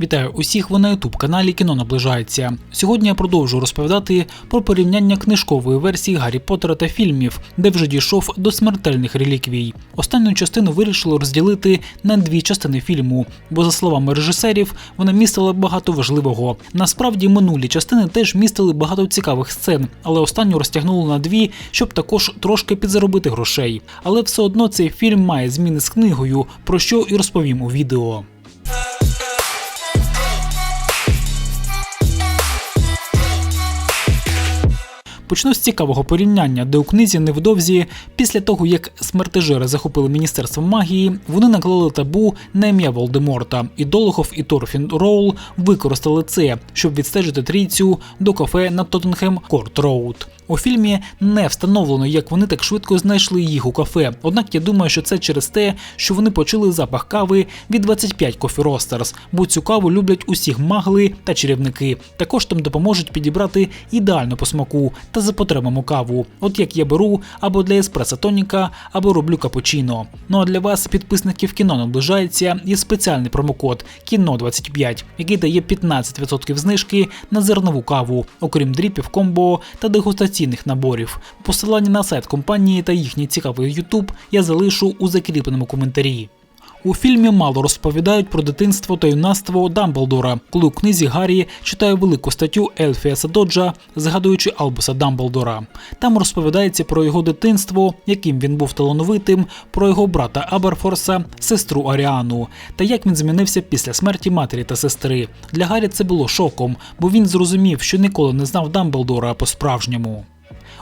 Вітаю усіх, ви на ютуб каналі Кіно наближається. Сьогодні я продовжу розповідати про порівняння книжкової версії Гаррі Поттера та фільмів, де вже дійшов до смертельних реліквій. Останню частину вирішили розділити на дві частини фільму, бо, за словами режисерів, вона містила багато важливого. Насправді, минулі частини теж містили багато цікавих сцен, але останню розтягнули на дві, щоб також трошки підзаробити грошей. Але все одно цей фільм має зміни з книгою, про що і розповім у відео. Почну з цікавого порівняння, де у книзі невдовзі, після того як смертежери захопили міністерство магії, вони наклали табу на ім'я Волдеморта, і Долохов і Торфін Роул використали це, щоб відстежити трійцю до кафе на Тоттенхем Корт Роуд. У фільмі не встановлено, як вони так швидко знайшли їх у кафе. Однак я думаю, що це через те, що вони почули запах кави від 25 Coffee Roasters, бо цю каву люблять усі магли та чарівники. Також там допоможуть підібрати ідеально по смаку та за потребами каву. От як я беру або для еспресо тоніка, або роблю капучино. Ну а для вас, підписників кіно наближається, є спеціальний промокод кіно 25 який дає 15% знижки на зернову каву, окрім дріпів, комбо та дегустаційних наборів. Посилання на сайт компанії та їхній цікавий YouTube я залишу у закріпленому коментарі. У фільмі мало розповідають про дитинство та юнацтво Дамблдора, коли у книзі Гаррі читає велику статтю Ельфіаса Доджа, згадуючи Албуса Дамблдора. Там розповідається про його дитинство, яким він був талановитим, про його брата Аберфорса, сестру Аріану, та як він змінився після смерті матері та сестри. Для Гаррі це було шоком, бо він зрозумів, що ніколи не знав Дамблдора по-справжньому.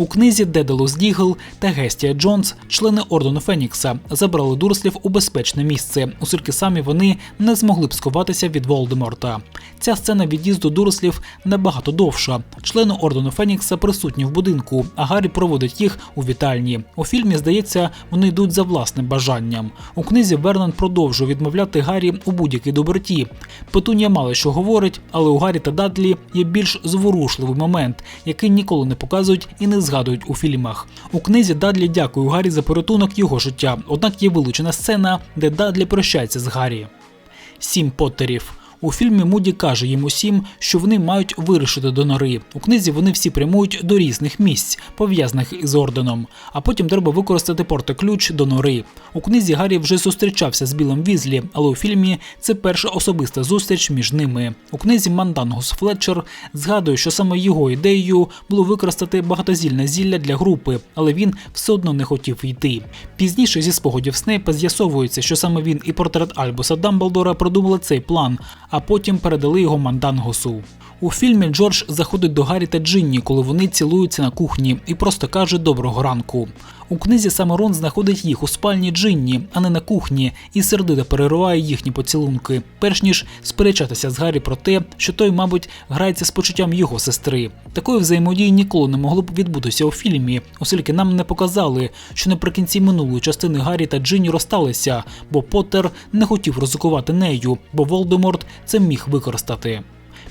У книзі Дедалус Дігл та Гестія Джонс, члени ордену Фенікса, забрали дурслів у безпечне місце, оскільки самі вони не змогли б сховатися від Волдеморта. Ця сцена від'їзду дурслів набагато довша. Члени ордену Фенікса присутні в будинку, а Гаррі проводить їх у вітальні. У фільмі, здається, вони йдуть за власним бажанням. У книзі Вернон продовжує відмовляти Гаррі у будь-якій доброті. Петунія мало що говорить, але у Гаррі та Дадлі є більш зворушливий момент, який ніколи не показують і не згадують у фільмах. У книзі Дадлі дякує Гаррі за порятунок його життя, однак є вилучена сцена, де Дадлі прощається з Гаррі. Сім Поттерів. У фільмі Муді каже їм усім, що вони мають вирушити до нори. У книзі вони всі прямують до різних місць, пов'язаних із орденом. А потім треба використати портоключ до нори. У книзі Гаррі вже зустрічався з Білим Візлі, але у фільмі це перша особиста зустріч між ними. У книзі Мандангус Флетчер згадує, що саме його ідеєю було використати багатозільне зілля для групи, але він все одно не хотів йти. Пізніше зі спогадів Снейпа з'ясовується, що саме він і портрет Альбуса Дамблдора продумали цей план а потім передали його мандангосу. У фільмі Джордж заходить до Гаррі та Джинні, коли вони цілуються на кухні, і просто каже доброго ранку. У книзі саме Рон знаходить їх у спальні Джинні, а не на кухні, і сердито перериває їхні поцілунки, перш ніж сперечатися з Гаррі про те, що той, мабуть, грається з почуттям його сестри. Такої взаємодії ніколи не могло б відбутися у фільмі, оскільки нам не показали, що наприкінці минулої частини Гаррі та Джинні розсталися, бо Поттер не хотів ризикувати нею, бо Волдеморт це міг використати.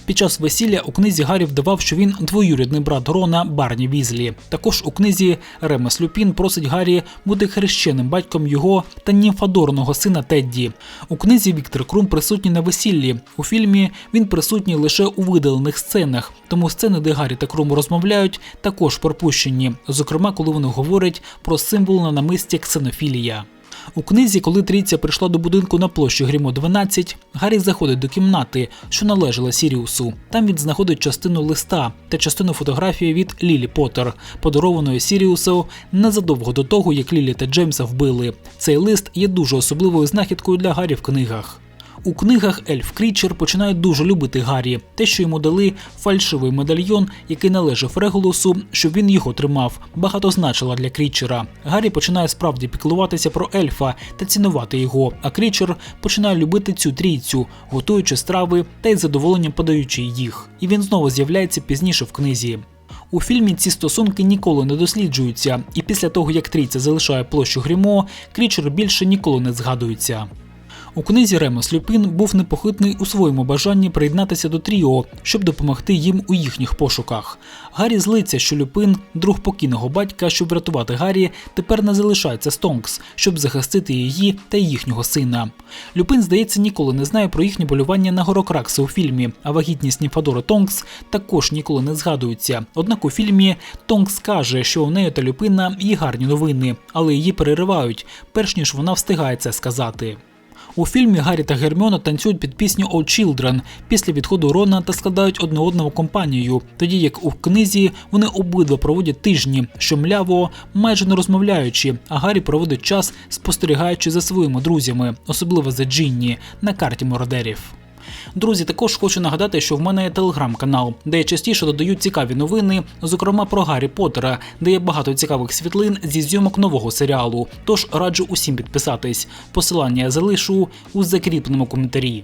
Під час весілля у книзі Гаррі вдавав, що він двоюрідний брат Рона Барні Візлі. Також у книзі Ремес Люпін просить Гаррі бути хрещеним батьком його та німфадорного сина Тедді. У книзі Віктор Крум присутній на весіллі. У фільмі він присутній лише у видалених сценах, тому сцени, де Гаррі та Крум розмовляють, також пропущені. Зокрема, коли вони говорять про символ на намисті ксенофілія. У книзі, коли трійця прийшла до будинку на площі Грімо 12, Гаррі заходить до кімнати, що належала Сіріусу. Там він знаходить частину листа та частину фотографії від Лілі Поттер, подарованої Сіріусу незадовго до того, як Лілі та Джеймса вбили. Цей лист є дуже особливою знахідкою для Гаррі в книгах. У книгах Ельф Крічер починає дуже любити Гаррі, те, що йому дали фальшивий медальйон, який належав Регулусу, щоб він його тримав, багато значила для Крічера. Гаррі починає справді піклуватися про ельфа та цінувати його. А Крічер починає любити цю трійцю, готуючи страви та із задоволенням подаючи їх. І він знову з'являється пізніше в книзі. У фільмі ці стосунки ніколи не досліджуються, і після того як трійця залишає площу Грімо, Крічер більше ніколи не згадується. У книзі Ремос Люпин був непохитний у своєму бажанні приєднатися до Тріо, щоб допомогти їм у їхніх пошуках. Гаррі злиться, що Люпин, друг покійного батька, щоб врятувати Гаррі, тепер не залишається Стонкс, щоб захистити її та їхнього сина. Люпин, здається, ніколи не знає про їхнє полювання на горокракси у фільмі, а вагітність Німфадори Тонкс також ніколи не згадується. Однак у фільмі Тонкс каже, що у неї та Люпина є гарні новини, але її переривають, перш ніж вона встигає це сказати. У фільмі Гаррі та Герміона танцюють під пісню «All Children» після відходу Рона та складають одне одному компанію, тоді як у книзі вони обидва проводять тижні, що мляво, майже не розмовляючи, а Гаррі проводить час спостерігаючи за своїми друзями, особливо за Джинні, на карті мародерів. Друзі, також хочу нагадати, що в мене є телеграм-канал, де я частіше додаю цікаві новини, зокрема про Гаррі Поттера, де є багато цікавих світлин зі зйомок нового серіалу. Тож раджу усім підписатись. Посилання я залишу у закріпленому коментарі.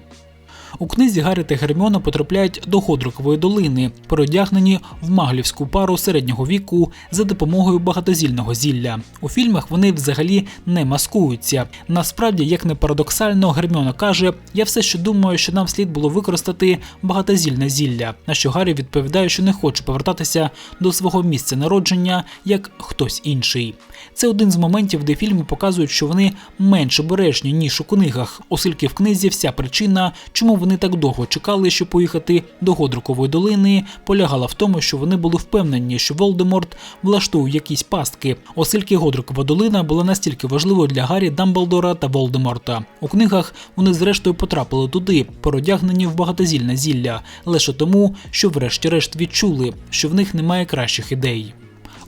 У книзі Гаррі та Герміона потрапляють до Ходрукової долини, переодягнені в маглівську пару середнього віку за допомогою багатозільного зілля. У фільмах вони взагалі не маскуються. Насправді, як не парадоксально, Герміона каже: Я все ще думаю, що нам слід було використати багатозільне зілля. На що Гаррі відповідає, що не хоче повертатися до свого місця народження як хтось інший. Це один з моментів, де фільми показують, що вони менш обережні ніж у книгах, оскільки в книзі вся причина, чому вони так довго чекали, щоб поїхати до Годрукової долини, полягала в тому, що вони були впевнені, що Волдеморт влаштує якісь пастки, оскільки Годрукова долина була настільки важливою для Гаррі Дамблдора та Волдеморта. У книгах вони зрештою потрапили туди, переодягнені в багатозільне зілля, лише тому, що врешті-решт відчули, що в них немає кращих ідей.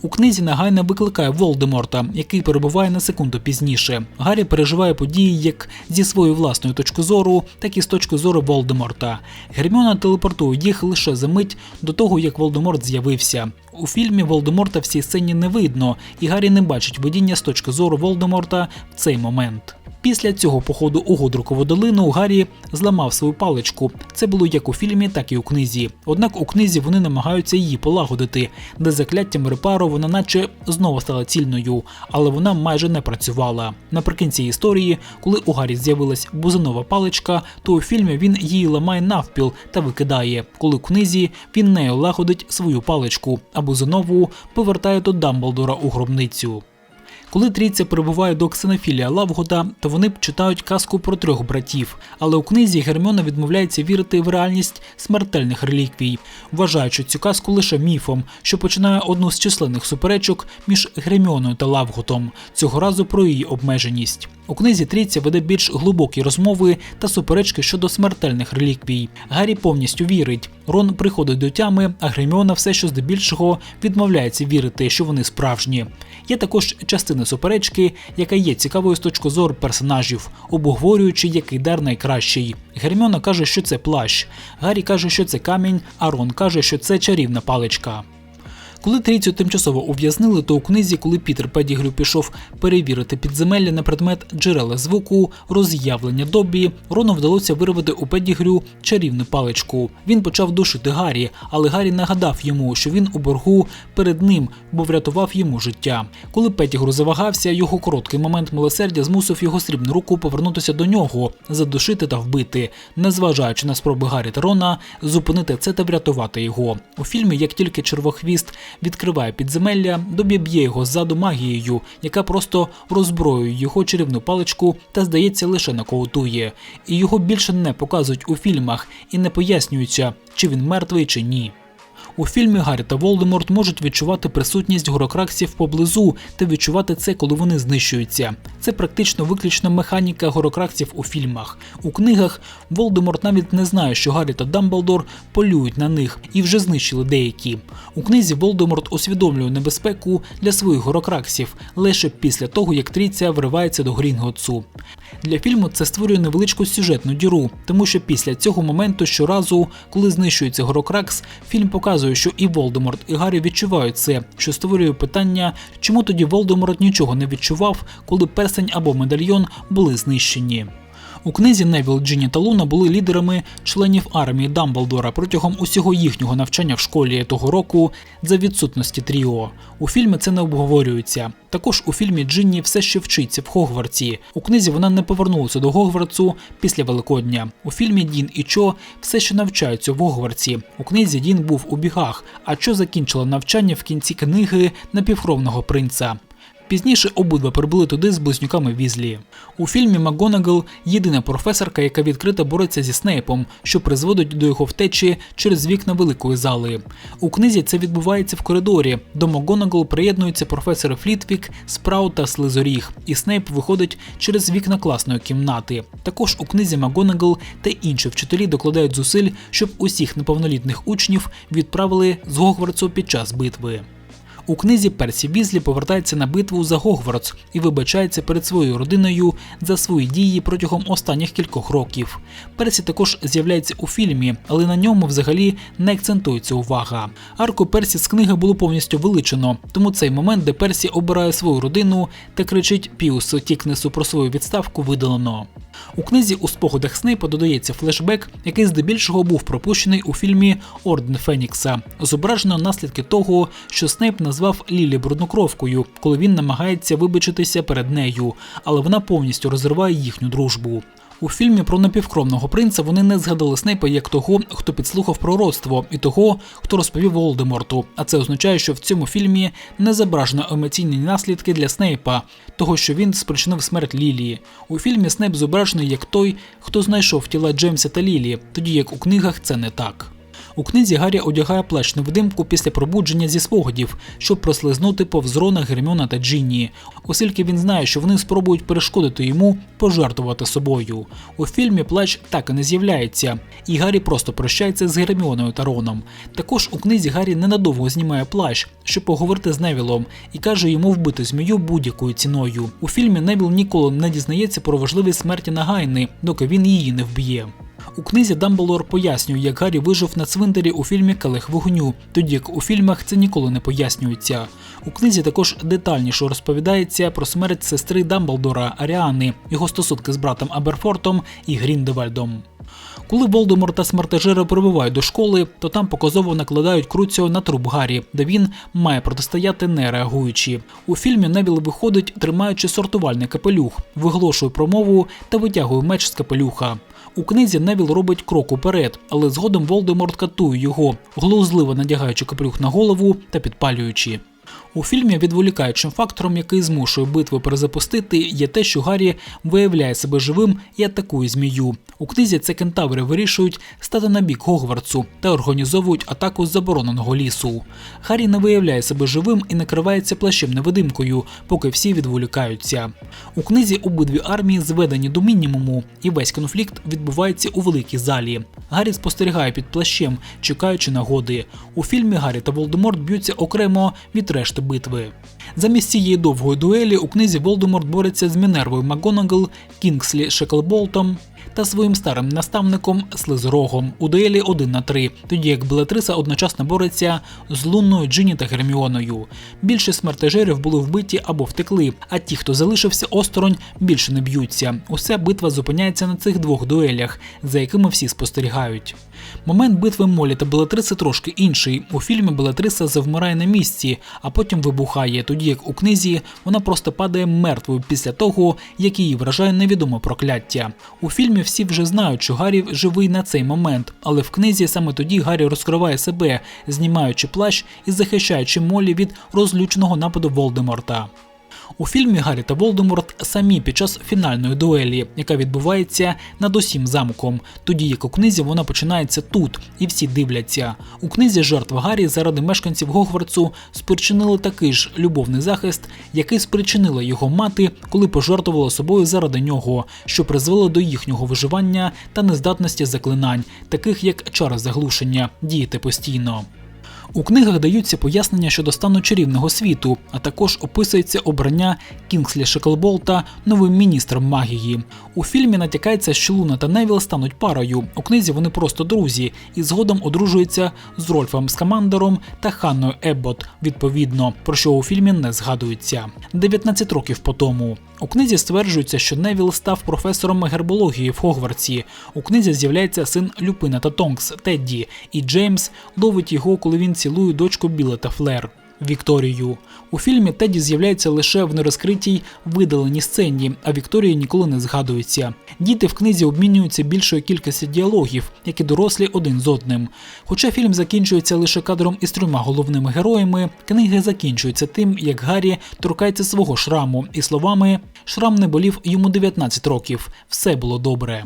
У книзі негайно викликає Волдеморта, який перебуває на секунду пізніше. Гаррі переживає події як зі своєї власної точки зору, так і з точки зору Волдеморта. Герміона телепортує їх лише за мить до того, як Волдеморт з'явився. У фільмі Волдеморта в цій сцені не видно, і Гаррі не бачить видіння з точки зору Волдеморта в цей момент. Після цього походу у Годрукову долину Гаррі зламав свою паличку. Це було як у фільмі, так і у книзі. Однак у книзі вони намагаються її полагодити, де закляттям репару вона наче знову стала цільною, але вона майже не працювала. Наприкінці історії, коли у Гаррі з'явилась бузинова паличка, то у фільмі він її ламає навпіл та викидає. Коли в книзі він нею лагодить свою паличку, а бузинову повертає до Дамблдора у гробницю. Коли трійця прибуває до Ксенофілія Лавгода, то вони читають казку про трьох братів. Але у книзі Герміона відмовляється вірити в реальність смертельних реліквій, вважаючи цю казку лише міфом, що починає одну з численних суперечок між Герміоною та Лавготом, цього разу про її обмеженість. У книзі трійця веде більш глибокі розмови та суперечки щодо смертельних реліквій. Гаррі повністю вірить. Рон приходить до тями, а Герміона все що здебільшого відмовляється вірити, що вони справжні. Є також частина суперечки, яка є цікавою з точки зору персонажів, обговорюючи, який дар найкращий. Герміона каже, що це плащ. Гаррі каже, що це камінь, а Рон каже, що це чарівна паличка. Коли трійцю тимчасово ув'язнили, то у книзі, коли Пітер Педігрю пішов перевірити підземелля на предмет джерела звуку, роз'явлення Доббі, Рону вдалося вирвати у Педігрю чарівну паличку. Він почав душити Гаррі, але Гаррі нагадав йому, що він у боргу перед ним, бо врятував йому життя. Коли Педігру завагався, його короткий момент милосердя змусив його срібну руку повернутися до нього, задушити та вбити, незважаючи на спроби Гаррі та Рона зупинити це та врятувати його. У фільмі, як тільки червохвіст відкриває підземелля, Добі його ззаду магією, яка просто роззброює його чарівну паличку та, здається, лише наколотує. І його більше не показують у фільмах і не пояснюється, чи він мертвий чи ні. У фільмі Гаррі та Волдеморт можуть відчувати присутність горокраксів поблизу та відчувати це, коли вони знищуються. Це практично виключно механіка горокраксів у фільмах. У книгах Волдеморт навіть не знає, що Гаррі та Дамблдор полюють на них і вже знищили деякі. У книзі Волдеморт усвідомлює небезпеку для своїх горокраксів лише після того, як трійця вривається до Грінготсу. Для фільму це створює невеличку сюжетну діру, тому що після цього моменту щоразу, коли знищується горокракс, фільм показує, що і Волдеморт, і Гаррі відчувають це, що створює питання, чому тоді Волдеморт нічого не відчував, коли персень або медальйон були знищені. У книзі Невіл, Джині та Луна були лідерами членів армії Дамблдора протягом усього їхнього навчання в школі того року за відсутності Тріо. У фільмі це не обговорюється. Також у фільмі Джинні все ще вчиться в Хогвартсі. У книзі вона не повернулася до Гогвартсу після Великодня. У фільмі Дін і Чо все ще навчаються в Гогвартсі. У книзі Дін був у бігах, а Чо закінчила навчання в кінці книги напівкровного принца. Пізніше обидва прибули туди з близнюками Візлі. У фільмі МакГонагал – єдина професорка, яка відкрито бореться зі Снейпом, що призводить до його втечі через вікна великої зали. У книзі це відбувається в коридорі. До МакГонагал приєднуються професори Флітвік, Спраут та Слизоріг, і Снейп виходить через вікна класної кімнати. Також у книзі МакГонагал та інші вчителі докладають зусиль, щоб усіх неповнолітних учнів відправили з Гогвартсу під час битви. У книзі Персі Візлі повертається на битву за Гогвартс і вибачається перед своєю родиною за свої дії протягом останніх кількох років. Персі також з'являється у фільмі, але на ньому взагалі не акцентується увага. Арку Персі з книги було повністю виличено, тому цей момент, де Персі обирає свою родину та кричить Піусу Тікнесу про свою відставку, видалено. У книзі у спогадах Снейпа додається флешбек, який здебільшого був пропущений у фільмі Орден Фенікса. Зображено наслідки того, що Снейп назвав Лілі бруднокровкою, коли він намагається вибачитися перед нею, але вона повністю розриває їхню дружбу. У фільмі про напівкромного принца вони не згадали Снейпа як того, хто підслухав пророцтво, і того, хто розповів Волдеморту. А це означає, що в цьому фільмі не зображено емоційні наслідки для Снейпа, того, що він спричинив смерть Лілії. У фільмі Снейп зображений як той, хто знайшов тіла Джеймса та Лілі, тоді як у книгах це не так. У книзі Гаррі одягає плащ невидимку після пробудження зі спогадів, щоб прослизнути повз Рона, Герміона та Джинні, оскільки він знає, що вони спробують перешкодити йому пожертвувати собою. У фільмі плащ так і не з'являється, і Гаррі просто прощається з Герміоною та Роном. Також у книзі Гаррі ненадовго знімає плащ, щоб поговорити з Невілом, і каже йому вбити змію будь-якою ціною. У фільмі Невіл ніколи не дізнається про важливість смерті Нагайни, доки він її не вб'є. У книзі Дамблдор пояснює, як Гаррі вижив на цвинтарі у фільмі Калих вогню, тоді як у фільмах це ніколи не пояснюється. У книзі також детальніше розповідається про смерть сестри Дамблдора Аріани, його стосунки з братом Аберфортом і Гріндевальдом. Коли Волдемор та смертежери прибувають до школи, то там показово накладають Круціо на труп Гаррі, де він має протистояти не реагуючи. У фільмі Невіл виходить, тримаючи сортувальний капелюх, виголошує промову та витягує меч з капелюха. У книзі Невіл робить крок уперед, але згодом Волдеморт катує його, глузливо надягаючи капелюх на голову та підпалюючи. У фільмі відволікаючим фактором, який змушує битву перезапустити, є те, що Гаррі виявляє себе живим і атакує змію. У книзі це кентаври вирішують стати на бік Гогвартсу та організовують атаку з забороненого лісу. Гаррі не виявляє себе живим і накривається плащем невидимкою, поки всі відволікаються. У книзі обидві армії зведені до мінімуму, і весь конфлікт відбувається у великій залі. Гаррі спостерігає під плащем, чекаючи нагоди. У фільмі Гаррі та Волдеморт б'ються окремо від решти битви. Замість цієї довгої дуелі у книзі Волдеморт бореться з Мінервою МакГонагал, Кінгслі Шеклболтом та своїм старим наставником Слизорогом у дуелі 1 на 3, тоді як Белатриса одночасно бореться з Лунною, Джині та Герміоною. Більшість смертежерів були вбиті або втекли, а ті, хто залишився осторонь, більше не б'ються. Уся битва зупиняється на цих двох дуелях, за якими всі спостерігають. Момент битви Молі та Белатриси трошки інший. У фільмі Белатриса завмирає на місці, а потім вибухає, тоді як у книзі вона просто падає мертвою після того, як її вражає невідоме прокляття. У фільмі всі вже знають, що Гаррі живий на цей момент, але в книзі саме тоді Гаррі розкриває себе, знімаючи плащ і захищаючи Молі від розлюченого нападу Волдеморта. У фільмі Гаррі та Волдеморт самі під час фінальної дуелі, яка відбувається над усім замком, тоді як у книзі вона починається тут, і всі дивляться. У книзі жертва Гаррі заради мешканців Гогвартсу спричинили такий ж любовний захист, який спричинила його мати, коли пожертвувала собою заради нього, що призвело до їхнього виживання та нездатності заклинань, таких як чари заглушення, діяти постійно. У книгах даються пояснення щодо стану чарівного світу, а також описується обрання Кінгслі Шеклболта новим міністром магії. У фільмі натякається, що Луна та Невіл стануть парою. У книзі вони просто друзі і згодом одружуються з Рольфом Скамандером та Ханною Еббот, відповідно, про що у фільмі не згадується. 19 років по тому. У книзі стверджується, що Невіл став професором гербології в Хогвартсі. У книзі з'являється син Люпина та Тонкс Тедді, і Джеймс ловить його, коли він цілує дочку Біла та Флер. Вікторію. У фільмі Теді з'являється лише в нерозкритій видаленій сцені, а Вікторія ніколи не згадується. Діти в книзі обмінюються більшою кількістю діалогів, як і дорослі один з одним. Хоча фільм закінчується лише кадром із трьома головними героями, книги закінчуються тим, як Гаррі торкається свого шраму і словами Шрам не болів йому 19 років. Все було добре.